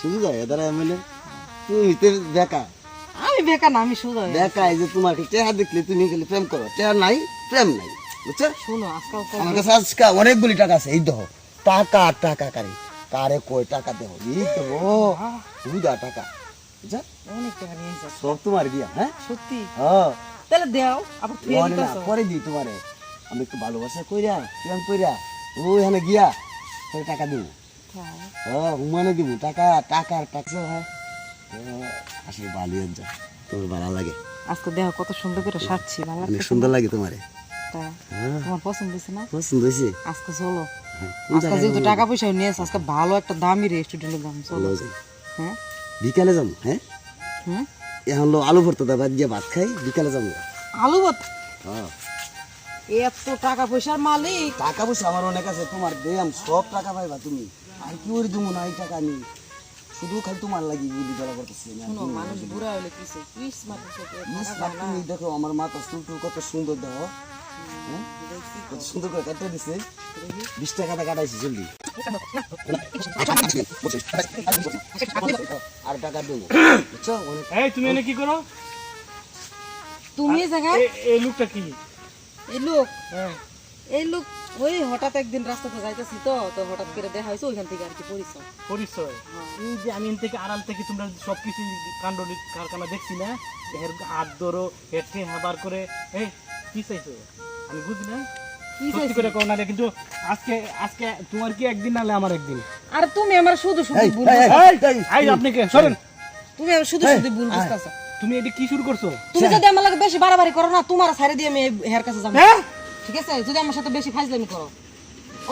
শুধু যায় এদারা এমএলএ তুমি তো আমি বেকা না আমি এই যে তোমাকে চেহারা দেখলে তুমি গেলে প্রেম করো। চেহারা নাই প্রেম নাই বুঝছ? শুনো আজকাল আমার কাছে আজকে অনেকগুলি টাকা আছে এই দেখো। টাকা টাকা কারে? কারে কয় টাকা দেবো? এই তো সুদা টাকা বুঝছ? অনেক টাকা নিয়ে সব তোমার দিয়া হ্যাঁ? সত্যি? হ্যাঁ। তাহলে দেও আবার পরে দিই তোমারে। আমি একটু ভালোবাসা কইরা প্রেম কইরা ওইখানে গিয়া টাকা দিব। হুমানে দিব টাকা টাকা আর টাকা হ্যাঁ। আসলে যা তোমার ভালো লাগে। আজকে দেখো কত সুন্দর করে সাজছি ভালো লাগছে সুন্দর লাগে তোমারে। হ্যাঁ। তোমার পছন্দ হয়েছে না? পছন্দ হয়েছে? আজকে চলো। হ্যাঁ, আজকে যেহেতু টাকা পয়সা নিয়ে আজকে ভালো একটা দামি রেস্টুরেন্টে দাম চলো। হ্যাঁ? বিকালে যাব হ্যাঁ? হুম? এখন আলু ভর্তা দা বাদ দিয়ে ভাত খাই বিকালে যাব। আলু ভাত হ্যাঁ। এত টাকা পয়সার মালিক। টাকা পয়সা আমার অনেক আছে তোমার দেয়াম সব টাকা পাইবা তুমি। আর কি করে দেবো না এই টাকা আমি? শুধু খালি তোমার লাগি গুলি ধরা করতেছি কি মানুষ বুড়া হলে কিছু পিস দেখো আমার মাথা চুল টুল কত সুন্দর দেখো। হ্যাঁ? কত সুন্দর করে কাটতে দিছে। বিশ টাকাটা কাটাইছি জলদি। আর টাকা দেবো। বুঝছ? এই তুমি এনে কি করো? তুমি এ- এই লোকটা কি? এই লোক? হ্যাঁ। এই লোক ওই হঠাৎ একদিন রাস্তাতে যাইতেছি তো তো হঠাৎ করে দেখা হয়েছে ওইখান থেকে আর কি পরিচয়। পরিচয়? এই যে আমি থেকে আড়াল থেকে তোমরা সবকিছু কাণ্ড কারখানা দেখছি না? এর হাত ধরো হেঁটে হাবার করে এই কি চাইছো? আমি বুঝি না। সত্যি করে কো না রে, কিন্তু আজকে আজকে তোমার কি একদিন নালে আমার একদিন? আর তুমি আমার শুধু শুধু ভুল এই, বুঝতাছো। এই, এই, এই আপনি কে? সরেন। তুমি আমার শুধু শুধু ভুল বুঝতেছো। তুমি এটা কি শুরু করছ? তুমি যদি আমার লাগে বেশি বাড়াবাড়ি করো না তোমার সাইডে দিয়ে আমি হেয়ার কাছে যাব। হ্যাঁ? ঠিক আছে? যদি আমার সাথে বেশি ফাইজলামি করো।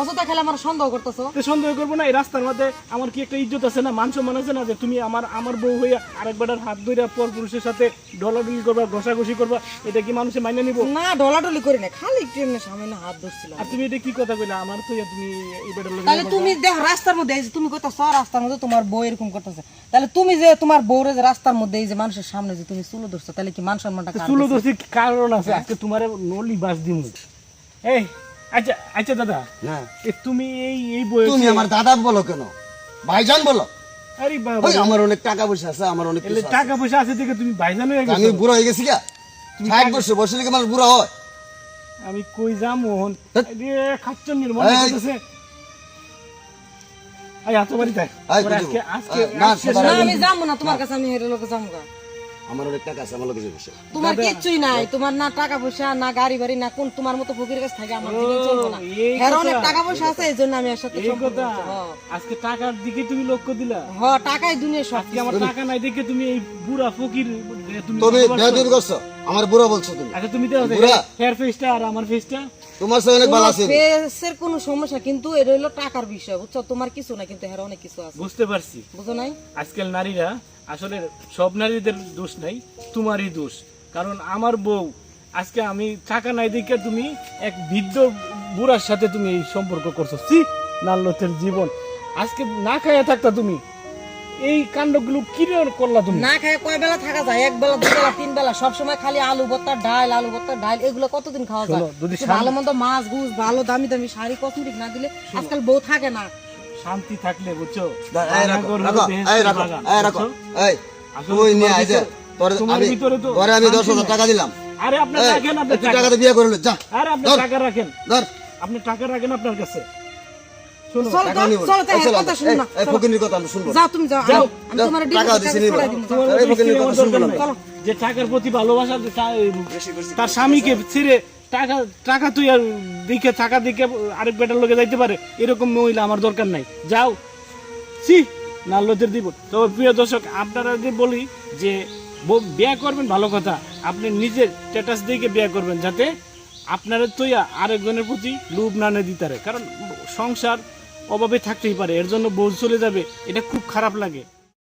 অযথা খেলে আমার সন্দেহ করতেছো। সন্দেহ করব না এই রাস্তার মধ্যে আমার কি একটা ইজ্জত আছে না? মান সম্মান আছে না যে তুমি আমার আমার বউ হয়ে আরেকবার হাত ধরে পর পুরুষের সাথে ডলাডলি করবা ঘষাঘষি করবা এটা কি মানুষে মাইনে নিব? না ডলাডলি করি না খালি একটু এমনি সামনে হাত ধরছিলাম। আর তুমি এটা কি কথা কইলা? আমার তো তুমি এই বেটার লগে তাহলে তুমি দেখো রাস্তার মধ্যে এই যে তুমি কইতাছো রাস্তার মধ্যে তোমার বউ এরকম করতেছে। তাহলে তুমি যে তোমার বউরে যে রাস্তার মধ্যে এই যে মানুষের সামনে যে তুমি চুলো ধরছো তাহলে কি মান সম্মানটা চুলো? দোষী কারণ আছে? আজকে তোমার নলি বাস দিমু। এই আচ্ছা আচ্ছা দাদা। না। এ তুমি এই এই বয়সে তুমি আমার দাদা বলো কেন? ভাইজান বলো। আরে বাবা। আমার অনেক টাকা পয়সা আছে আমার অনেক কিছু টাকা পয়সা আছে দেখে তুমি ভাইজান হয়ে আমি গেছো। বুড়া হয়ে গেছি গা। ষাট বছর বসে লিখে মানুষ বুড়া হয়। আমি কই যাম মোহন? ধ্যাৎ। রে খাচ্চন্নির মনে এই। আই আতো বাড়ি বুঝব। আজকে আজকে না, আমি যাব না তোমার কাছে আমি হেরে লোকে যাব। আমার অনেক টাকা আছে আমার লোকে বসে তোমার কিচ্ছুই নাই তোমার না টাকা পয়সা না গাড়ি বাড়ি না কোন তোমার মতো ফকির কাছে থাকে আমার জীবন চলবে না এই অনেক টাকা পয়সা আছে এই আমি এর সাথে সম্পর্ক কথা করছি। হ্যাঁ। আজকে টাকার দিকে তুমি লক্ষ্য দিলা হ টাকাই দুনিয়া সব আজকে আমার টাকা নাই দেখে তুমি এই বুড়া ফকির তুমি তুমি ভালোবাসো। করছ আমার বুড়া বলছো তুমি আচ্ছা তুমি দেখো হেয়ার ফেসটা আর আমার ফেসটা তোমার সাথে অনেক ভালো আছে। ফেসের কোনো সমস্যা কিন্তু এটা হলো টাকার বিষয় বুঝছ? তোমার কিছু না কিন্তু হের অনেক কিছু আছে। বুঝতে পারছি। বুঝো নাই? আজকাল নারীরা আসলে সব নারীদের দোষ নাই তোমারই দোষ। কারণ আমার বউ আজকে আমি টাকা নাই দেখে তুমি এক বৃদ্ধ বুড়ার সাথে তুমি এই সম্পর্ক করছ। সি নাল্লতের জীবন। আজকে না খাইয়া থাকতা তুমি এই কাণ্ডগুলো কি করলা তুমি? না খায় কয় বেলা থাকা যায়? এক বেলা দুই বেলা তিন বেলা সব সময় খালি আলু ভর্তা ডাল আলু ভর্তা ডাল এগুলো কতদিন খাওয়া যায়? যদি ভালো মন্দ মাছ গুছ ভালো দামি দামি শাড়ি কসমেটিক না দিলে আজকাল বউ থাকে না। শান্তি থাকলে বুঝছ? এই রাখো রাখো এই রাখো এই রাখো এই তুই নিয়ে আয় যে তোর আমি পরে আমি দশ হাজার। টাকা দিলাম। আরে আপনি এই, রাখেন আপনি টাকাতে বিয়ে করে নে, যা। আরে আপনি টাকা রাখেন। ধর। আপনি টাকা রাখেন আপনার কাছে। যে টাকার প্রতি ভালোবাসা তার স্বামীকে ছেড়ে টাকা টাকা তুই আর দিকে টাকা দিকে আরেক বেটার লোকে যাইতে পারে এরকম মহিলা আমার দরকার নাই। যাও। সি না নাল্লদের দিব। তো প্রিয় দর্শক আপনারা যে বলি যে বিয়ে করবেন ভালো কথা। আপনি নিজের স্ট্যাটাস দিকে বিয়ে করবেন যাতে আপনারা তৈয়া আরেকজনের প্রতি লোভ না নিয়ে দিতে পারে কারণ সংসার অভাবে থাকতেই পারে। এর জন্য বোঝ চলে যাবে। এটা খুব খারাপ লাগে।